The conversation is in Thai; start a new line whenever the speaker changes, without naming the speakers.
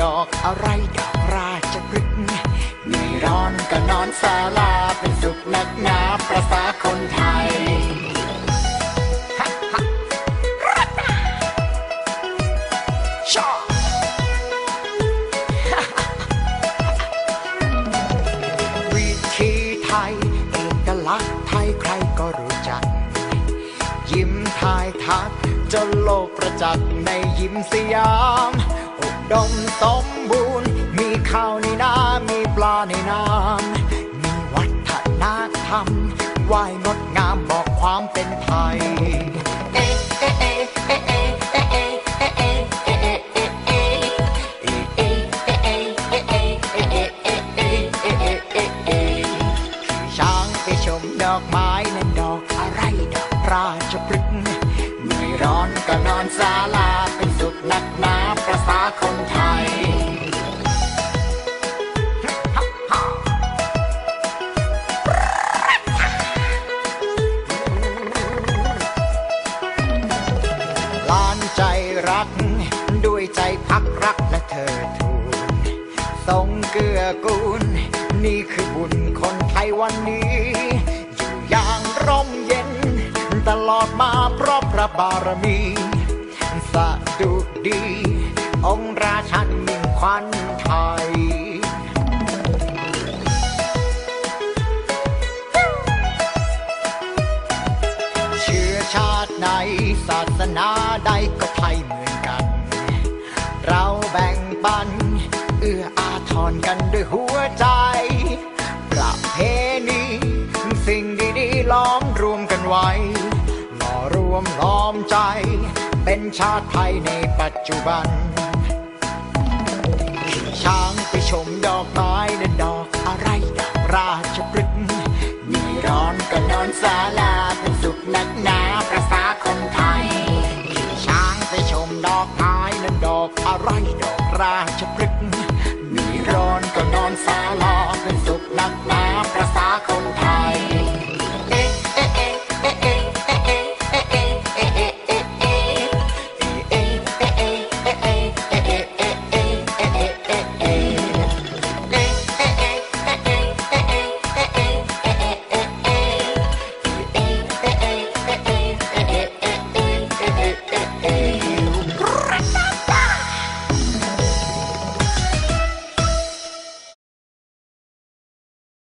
ดอกอะไรดอกราชพฤกษ์มีร้อนก็นอนศาลาเป็นสุขนักหนาประษาคนไทยชอบวิธีไทยเอกลักษณ์ไทยใครก็รู้จัก ยิ้มทยทักจนโลกประจักษ์ในยิ้มสยาม ดมสมบูรณ์ มีข้าวในนามีปลาในน้ำมีวัฒนธรรมว่ายงดงามบอกความเป็นไทยเอ๊เอ๊เอ๊เอ๊เอ๊ะอกไม้นั้นดอกอะไรดอกราชพฤกษ์เหนื่อยร้อนก็นอนศาลาเป็น สุขนักหนาประษาคนไทย ลานใจรัก ด้วยใจพักรักและเธอทูลทรงเกื้อกูล นี่คือบุญคนไทยวันนี้ อยู่อย่างร่มเย็น ตลอดมาเพราะพระบารมี สะดุดี องค์ราชันมิ่งขวัญไทย เชื้อชาติไหนศาสนาใดก็ไทยเหมือนกัน เราแบ่งปัน เอื้ออาทรกันด้วยหัวใจ ประเพณีสิ่งดีๆล้อมรวมกันไว้หล่อรวมล้อมใจ เป็นชาติไทยในปัจจุบัน ช้างไปชมดอกไม้และดอกอะไร ราชพฤกษ์มีร้อนก็นอนศาลาเป็นสุขนักหนาประษาคนไทย ช้างไปชมดอกไม้และดอกอะไร ดอกราชพฤกษ์มีร้อนก็นอนศาลาเป็นสุขนักหนาประษาคนไทย